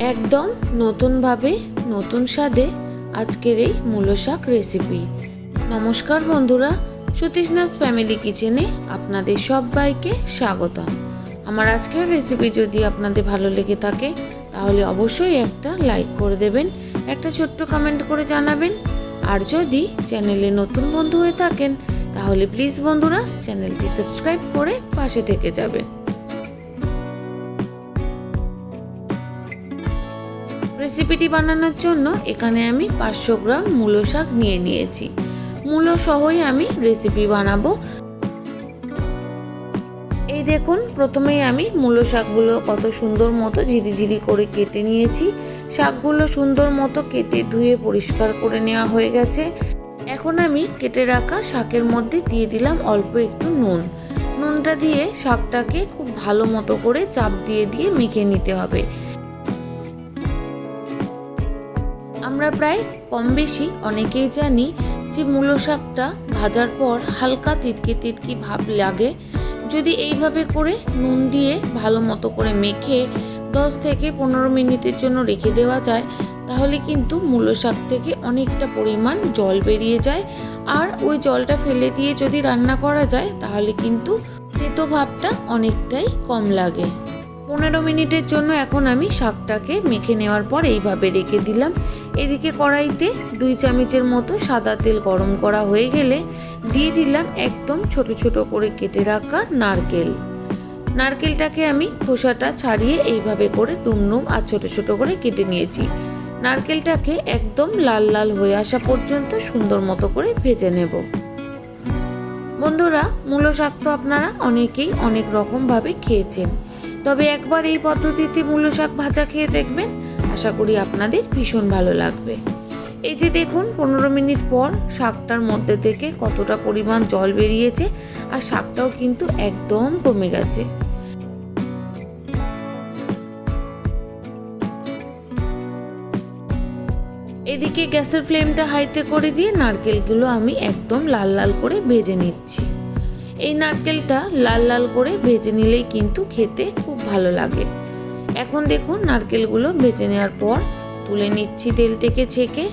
একদম নতুনভাবে নতুন স্বাদে আজকের এই মূলো শাক রেসিপি নমস্কার বন্ধুরা সতীশনাথ ফ্যামিলি কিচেনে আপনাদের সবাইকে স্বাগতম। আমার আজকের রেসিপি যদি আপনাদের ভালো লেগে থাকে, তাহলে অবশ্যই একটা লাইক করে দেবেন, একটা ছোট্ট কমেন্ট করে জানাবেন। আর যদি চ্যানেলে নতুন বন্ধু হয়ে থাকেন, তাহলে প্লিজ বন্ধুরা চ্যানেলটি সাবস্ক্রাইব করে পাশে থেকে যাবেন। রেসিপিটি বানানোর জন্য এখানে আমি পাঁচশো গ্রাম মূলো শাক নিয়ে নিয়েছি। মূলো সহই আমি রেসিপি বানাবো। এই দেখুন, প্রথমেই আমি মূলো শাকগুলো কত সুন্দর মতো ঝিরিঝিরি করে কেটে নিয়েছি। শাকগুলো সুন্দর মতো কেটে ধুয়ে পরিষ্কার করে নেওয়া হয়ে গেছে। এখন আমি কেটে রাখা শাকের মধ্যে দিয়ে দিলাম অল্প একটু নুন। নুনটা দিয়ে শাকটাকে খুব ভালো মতো করে চাপ দিয়ে দিয়ে মেখে নিতে হবে। আমরা প্রায় কম বেশি অনেকেই জানি যে মূলো শাকটা ভাজার পর হালকা তিতকি তিতকি ভাব লাগে। যদি এইভাবে করে নুন দিয়ে ভালো মতো করে মেখে দশ থেকে পনেরো মিনিটের জন্য রেখে দেওয়া যায়, তাহলে কিন্তু মূলো শাক থেকে অনেকটা পরিমাণ জল বেরিয়ে যায়। আর ওই জলটা ফেলে দিয়ে যদি রান্না করা যায়, তাহলে কিন্তু তেতো ভাবটা অনেকটাই কম লাগে। পনেরো মিনিটের জন্য এখন আমি শাকটাকে মেখে নেওয়ার পর এইভাবে রেখে দিলাম। এদিকে কড়াইতে দুই চামচের মতো সাদা তেল গরম করা হয়ে গেলে দিয়ে দিলাম একদম ছোট ছোট করে কেটে রাখা নারকেল। নারকেলটাকে আমি খোসাটা ছাড়িয়ে এইভাবে করে টুমটুম আর ছোট ছোট করে কেটে নিয়েছি। নারকেলটাকে একদম লাল লাল হয়ে আসা পর্যন্ত সুন্দর মতো করে ভেজে নেব। বন্ধুরা, মূল শাক তো আপনারা অনেকেই অনেক রকমভাবে খেয়েছেন। তবে একবার এই পদ্ধতিতে মূলো শাক ভাজা খেয়ে দেখবেন। আশা করি আপনাদের ভীষণ ভালো লাগবে। এই যে দেখুন, পনেরো মিনিট পর শাকটার মধ্যে থেকে কতটা পরিমাণ জল বেরিয়েছে আর শাকটাও কিন্তু একদম কমে গেছে। এদিকে গ্যাসের ফ্লেমটা হাইতে করে দিয়ে নারকেলগুলো আমি একদম লাল লাল করে ভেজে নিচ্ছি। এই নারকেলটা লাল লাল করে ভেজে নিলেই কিন্তু খেতে খুব ভালো লাগে। এখন দেখুন নারকেলগুলো ভেজে নেওয়ার পর তুলে নিচ্ছি তেল থেকে ছেঁকে।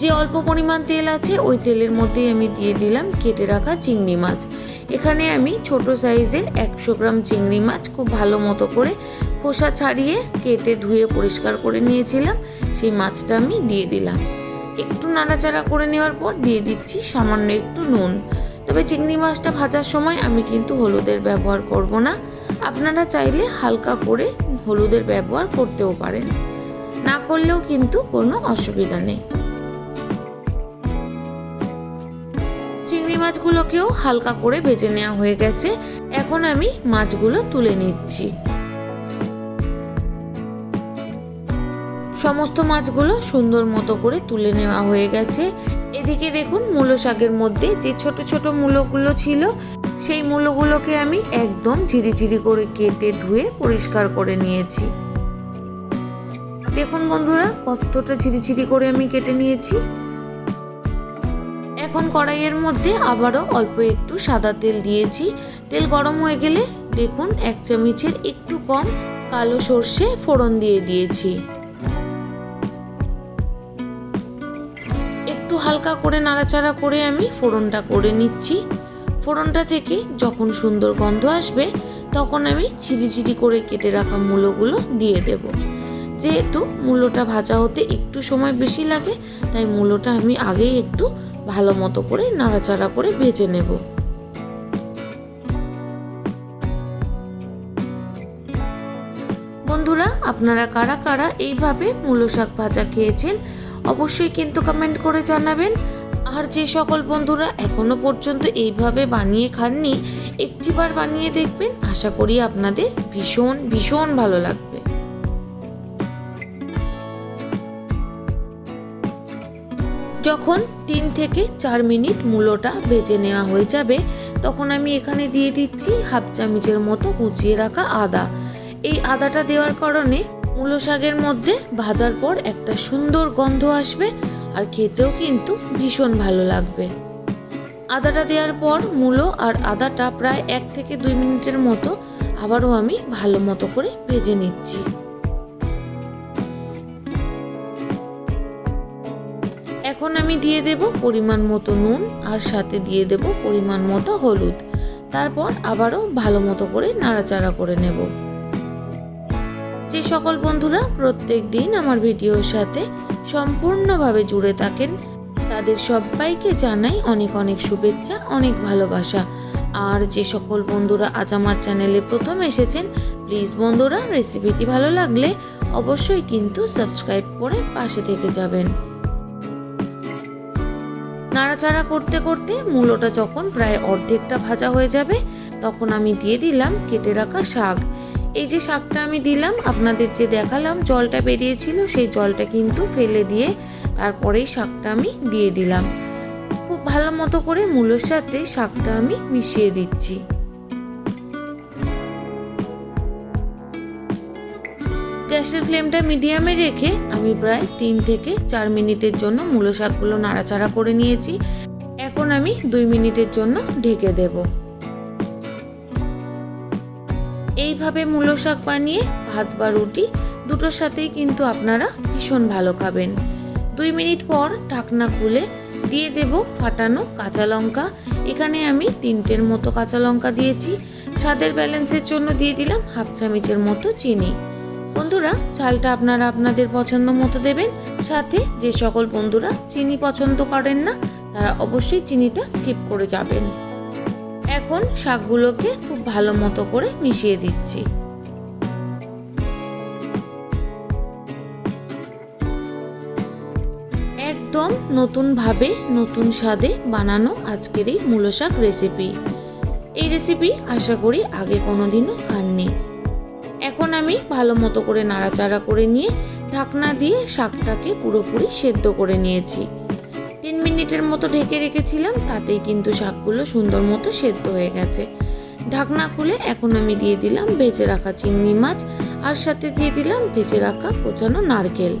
যে অল্প পরিমাণ তেল আছে ওই তেলের মধ্যেই আমি দিয়ে দিলাম কেটে রাখা চিংড়ি মাছ। এখানে আমি ছোট সাইজের একশো গ্রাম চিংড়ি মাছ খুব ভালো মতো করে খোসা ছাড়িয়ে কেটে ধুয়ে পরিষ্কার করে নিয়েছিলাম, সেই মাছটা আমি দিয়ে দিলাম। একটু নাড়াচাড়া করে নেওয়ার পর দিয়ে দিচ্ছি সামান্য একটু নুন। তবে চিংড়ি মাছটা ভাজার সময় আমি কিন্তু হলুদের ব্যবহার করব না। আপনারা চাইলে হালকা করে হলুদের ব্যবহার করতেও পারেন। না করলেও কিন্তু কোনো অসুবিধা নেই। চিংড়ি মাছগুলোকেও হালকা করে ভেজে নেওয়া হয়ে গেছে। এখন আমি মাছগুলো তুলে নিচ্ছি। সমস্ত মাছগুলো সুন্দর মতো করে তুলে নেওয়া হয়ে গেছে। এদিকে দেখুন, মূলো শাকের মধ্যে যে ছোট ছোট মূলোগুলো ছিল, সেই মূলোগুলোকে আমি একদম ঝিরিঝিরি করে কেটে ধুয়ে পরিষ্কার করে নিয়েছি। দেখুন বন্ধুরা, কতটা ঝিরিঝিরি করে আমি কেটে নিয়েছি। এখন কড়াইয়ের মধ্যে আবারও অল্প একটু সাদা তেল দিয়েছি। তেল গরম হয়ে গেলে দেখুন, এক চামচের একটু কম কালো সর্ষে ফোড়ন দিয়ে দিয়েছি। হালকা করে নাড়াচাড়া করে আমি ফোড়নটা করে নিচ্ছি। ফোড়নটা থেকে যখন সুন্দর গন্ধ আসবে, তখন আমি ঝিরিঝিরি করে কেটে রাখা মূলোগুলো দিয়ে দেব। যেহেতু মূলোটা ভাজা হতে একটু সময় বেশি লাগে, তাই মূলোটা আমি আগেই একটু ভালো মতো করে নাড়াচাড়া করে ভেজে নেব। বন্ধুরা, আপনারা কারা কারা এইভাবে মূলো শাক ভাজা খেয়েছেন অবশ্যই কিন্তু কমেন্ট করে জানাবেন। আর যে সকল বন্ধুরা এখনও পর্যন্ত এইভাবে বানিয়ে খাননি, একটিবার বানিয়ে দেখবেন, আশা করি আপনাদের ভীষণ ভীষণ ভালো লাগবে। যখন তিন থেকে চার মিনিট মূলোটা ভেজে নেওয়া হয়ে যাবে, তখন আমি এখানে দিয়ে দিচ্ছি হাফ চামচের মতো কুচিয়ে রাখা আদা। এই আদাটা দেওয়ার কারণে মূলো শাকের মধ্যে ভাজার পর একটা সুন্দর গন্ধ আসবে আর খেতেও কিন্তু ভীষণ ভালো লাগবে। আদাটা দেওয়ার পর মূলো আর আদাটা প্রায় এক থেকে দুই মিনিটের মতো আবারও আমি ভালো মতো করে ভেজে নিচ্ছি। এখন আমি দিয়ে দেব পরিমাণ মতো নুন আর সাথে দিয়ে দেব পরিমাণ মতো হলুদ। তারপর আবারও ভালো মতো করে নাড়াচাড়া করে নেব। যে সকল বন্ধুরা প্রত্যেক দিন আমার ভিডিওর সাথে সম্পূর্ণভাবে জুড়ে থাকেন, তাদের সবাইকে জানাই অনেক অনেক শুভেচ্ছা, অনেক ভালোবাসা। আর যে সকল বন্ধুরা আজ আমার চ্যানেলে প্রথম এসেছেন, প্লিজ বন্ধুরা রেসিপিটি ভালো লাগলে অবশ্যই কিন্তু সাবস্ক্রাইব করে পাশে থেকে যাবেন। নাড়াচাড়া করতে করতে মূলোটা যখন প্রায় অর্ধেকটা ভাজা হয়ে যাবে, তখন আমি দিয়ে দিলাম কেটে রাখা শাক। এই যে শাকটা আমি দিলাম, আপনাদের যে দেখালাম, জলটা বেরিয়েছিল, সেই জলটা কিন্তু ফেলে দিয়ে তারপরেই শাকটা আমি দিয়ে দিলাম। খুব ভালো মতো করে মূলোর সাথে শাকটা আমি মিশিয়ে দিচ্ছি। গ্যাসের ফ্লেমটা মিডিয়ামে রেখে আমি প্রায় তিন থেকে চার মিনিটের জন্য মূলো শাকগুলো নাড়াচাড়া করে নিয়েছি। এখন আমি দুই মিনিটের জন্য ঢেকে দেব। এইভাবে মূলো শাক বানিয়ে ভাত বা রুটি দুটোর সাথেই কিন্তু আপনারা ভীষণ ভালো খাবেন। দুই মিনিট পর ঢাকনা খুলে দিয়ে দেব ফাটানো কাঁচা লঙ্কা। এখানে আমি তিনটের মতো কাঁচা লঙ্কা দিয়েছি। স্বাদের ব্যালেন্সের জন্য দিয়ে দিলাম হাফ চামচের মতো চিনি। বন্ধুরা, চালটা আপনারা আপনাদের পছন্দ মতো দেবেন। সাথে যে সকল বন্ধুরা চিনি পছন্দ করেন না, তারা অবশ্যই চিনিটা স্কিপ করে যাবেন। এখন শাকগুলোকে খুব ভালো মতো করে মিশিয়ে দিচ্ছি। একদম নতুনভাবে নতুন স্বাদে বানানো আজকের এই মূলো শাক রেসিপি এই রেসিপি আশা করি আগে কোনোদিনও খাননি। এখন আমি ভালো মতো করে নাড়াচাড়া করে নিয়ে ঢাকনা দিয়ে শাকটাকে পুরোপুরি সেদ্ধ করে নিয়েছি। তিন মিনিটের মতো ঢেকে রেখেছিলাম, তাতেই কিন্তু শাকগুলো সুন্দর মতো সেদ্ধ হয়ে গেছে। ঢাকনা খুলে এখন আমি দিয়ে দিলাম ভেজে রাখা চিংড়ি মাছ আর সাথে দিয়ে দিলাম ভেজে রাখা কোচানো নারকেল।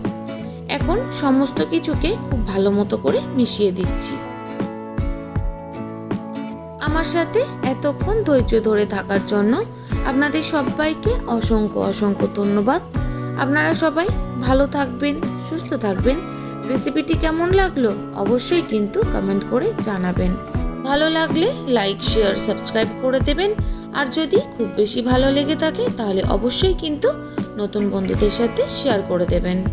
এখন সমস্ত কিছুকে খুব ভালো মতো করে মিশিয়ে দিচ্ছি। আমার সাথে এতক্ষণ ধৈর্য ধরে থাকার জন্য আপনাদের সবাইকে অসংখ্য অসংখ্য ধন্যবাদ। আপনারা সবাই ভালো থাকবেন, সুস্থ থাকবেন। রেসিপিটি কেমন লাগল? অবশ্যই কিন্তু কমেন্ট করে জানাবেন। ভালো লাগলে লাইক শেয়ার সাবস্ক্রাইব করে দেবেন। আর যদি খুব বেশি ভালো লেগে থাকে, তাহলে অবশ্যই কিন্তু নতুন বন্ধুদের সাথে শেয়ার করে দেবেন।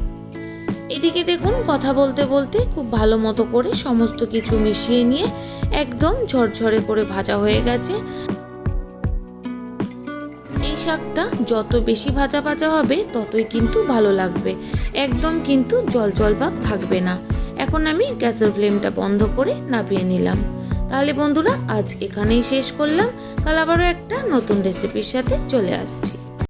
এদিকে দেখুন, কথা বলতে বলতে খুব ভালো মতো করে সমস্ত কিছু মিশিয়ে নিয়ে একদম ঝরঝরে করে ভাজা হয়ে গেছে। এই শাকটা যত বেশি ভাজা ভাজা হবে, ততই কিন্তু ভালো লাগবে। একদম কিন্তু জল জল ভাব থাকবে না। এখন আমি গ্যাসের ফ্লেমটা বন্ধ করে নাপিয়ে নিলাম। তাহলে বন্ধুরা, আজ এখানেই শেষ করলাম। কাল আবারও একটা নতুন রেসিপির সাথে চলে আসছি।